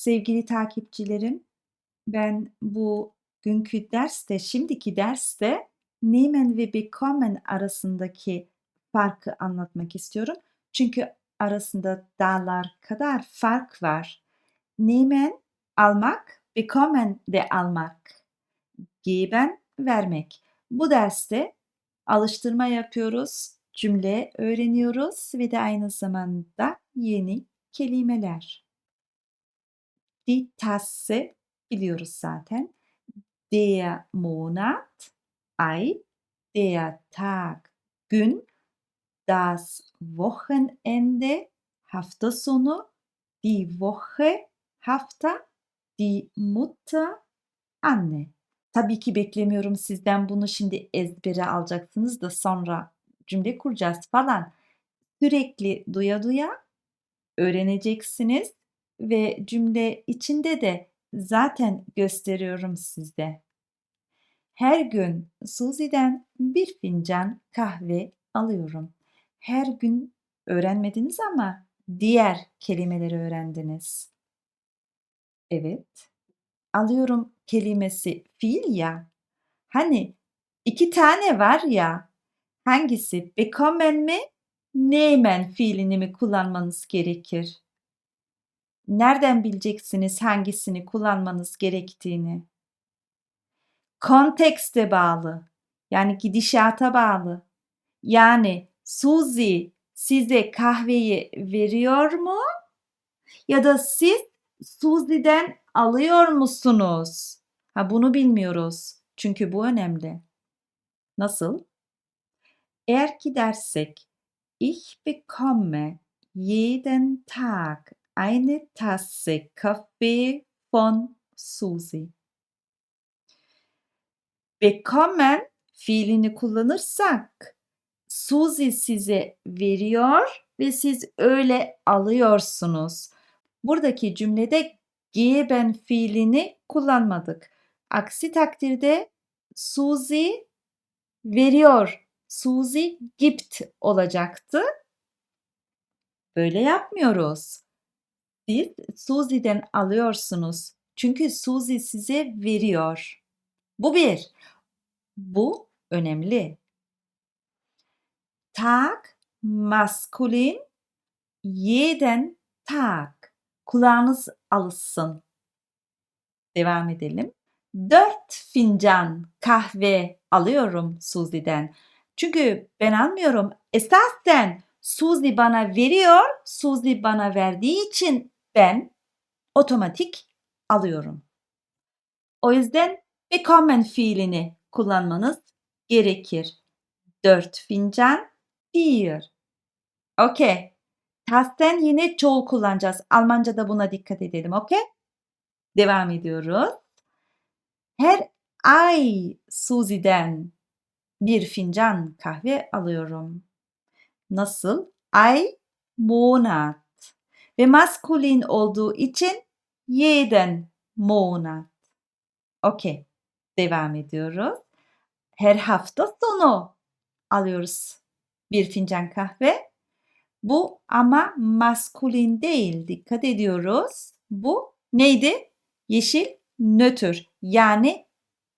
Sevgili takipçilerim, ben bu günkü derste, şimdiki derste nehmen ve bekommen arasındaki farkı anlatmak istiyorum. Çünkü arasında dağlar kadar fark var. Nehmen almak, bekommen de almak. Geben vermek. Bu derste alıştırma yapıyoruz, cümle öğreniyoruz ve de aynı zamanda yeni kelimeler. Die Tasse biliyoruz zaten. Der Monat, ay, der Tag, gün, das Wochenende, hafta sonu, die Woche, hafta, die Mutter, anne. Tabii ki beklemiyorum sizden bunu şimdi ezbere alacaksınız da sonra cümle kuracağız falan. Sürekli duya duya öğreneceksiniz ve cümle içinde de zaten gösteriyorum sizde. Her gün Suzi'den bir fincan kahve alıyorum. Her gün öğrenmediniz ama diğer kelimeleri öğrendiniz. Evet. Alıyorum kelimesi fiil ya. Hani iki tane var ya. Hangisi? Bekommen mi? Nehmen fiilini mi kullanmanız gerekir? Nereden bileceksiniz hangisini kullanmanız gerektiğini? Kontekste bağlı. Yani gidişata bağlı. Yani Suzy size kahveyi veriyor mu? Ya da siz Suzy'den alıyor musunuz? Ha bunu bilmiyoruz. Çünkü bu önemli. Nasıl? Eğer ki dersek ich bekomme jeden Tag eine Tasse Kaffee von Susi. Bekommen fiilini kullanırsak Suzy size veriyor ve siz öyle alıyorsunuz. Buradaki cümlede geben fiilini kullanmadık. Aksi takdirde Suzy veriyor. Suzy gibt olacaktı. Böyle yapmıyoruz. Siz Suzy'den alıyorsunuz. Çünkü Suzy size veriyor. Bu bir. Bu önemli. Tag maskulin jeden Tag. Kulağınız alışsın. Devam edelim. Dört fincan kahve alıyorum Suzy'den. Çünkü ben almıyorum. Esasen Suzy bana veriyor. Suzy bana verdiği için ben otomatik alıyorum. O yüzden bekommen fiilini kullanmanız gerekir. Dört fincan, bir. Okey. Tasten yine çoğul kullanacağız. Almanca'da buna dikkat edelim. Okey? Devam ediyoruz. Her ay Suzy'den bir fincan kahve alıyorum. Nasıl? Ay, monat. Ve maskulin olduğu için jeden monat. Okey. Devam ediyoruz. Her hafta sonu alıyoruz bir fincan kahve. Bu ama maskulin değil. Dikkat ediyoruz. Bu neydi? Yeşil nötr. Yani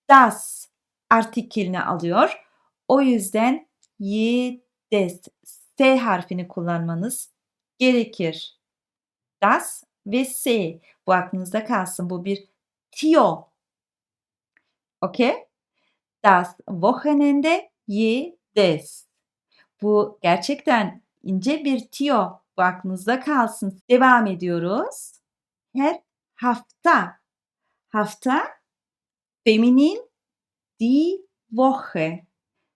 das artikelini alıyor. O yüzden yedes S harfini kullanmanız gerekir. Das ve S. Bu aklınızda kalsın. Bu bir tio. Okey? Das Wochenende jedes. Bu gerçekten ince bir tio. Bu aklınızda kalsın. Devam ediyoruz. Her hafta. Hafta feminin die Woche.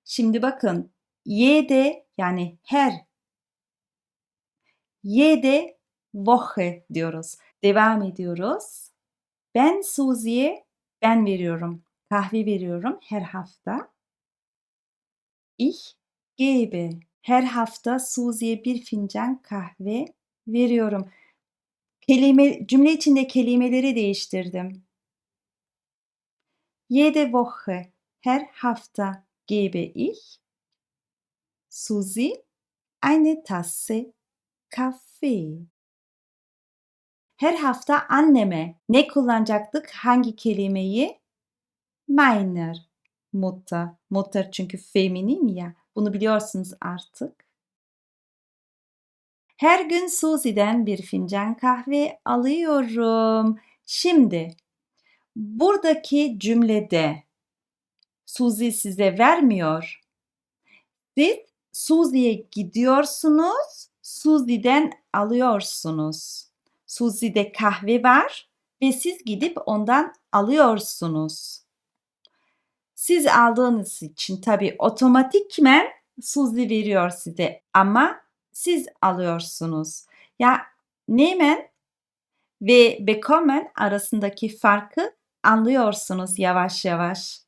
Şimdi bakın jede yani her jede Woche diyoruz. Devam ediyoruz. Ben Suzi'ye ben veriyorum. Kahve veriyorum her hafta. Ich gebe. Her hafta Suzi'ye bir fincan kahve veriyorum. Kelime, cümle içinde kelimeleri değiştirdim. Jede Woche. Her hafta gebe ich Susi eine Tasse Kaffee. Her hafta anneme ne kullanacaktık? Hangi kelimeyi? Meiner Mutter. Mutter çünkü feminin ya. Bunu biliyorsunuz artık. Her gün Susie'den bir fincan kahve alıyorum. Şimdi buradaki cümlede Suzy size vermiyor. Siz Suzy'ye gidiyorsunuz, Suzy'den alıyorsunuz. Suzy'de kahve var ve siz gidip ondan alıyorsunuz. Siz aldığınız için tabii otomatikmen Suzy veriyor size ama siz alıyorsunuz. Ya nehmen ve bekommen arasındaki farkı anlıyorsunuz yavaş yavaş.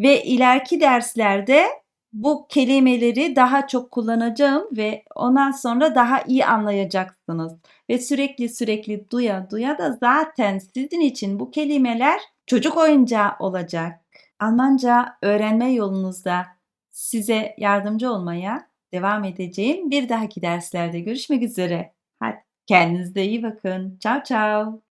Ve ileriki derslerde bu kelimeleri daha çok kullanacağım ve ondan sonra daha iyi anlayacaksınız. Ve sürekli sürekli duya duya da zaten sizin için bu kelimeler çocuk oyuncağı olacak. Almanca öğrenme yolunuzda size yardımcı olmaya devam edeceğim. Bir dahaki derslerde görüşmek üzere. Hadi kendinize iyi bakın. Ciao ciao.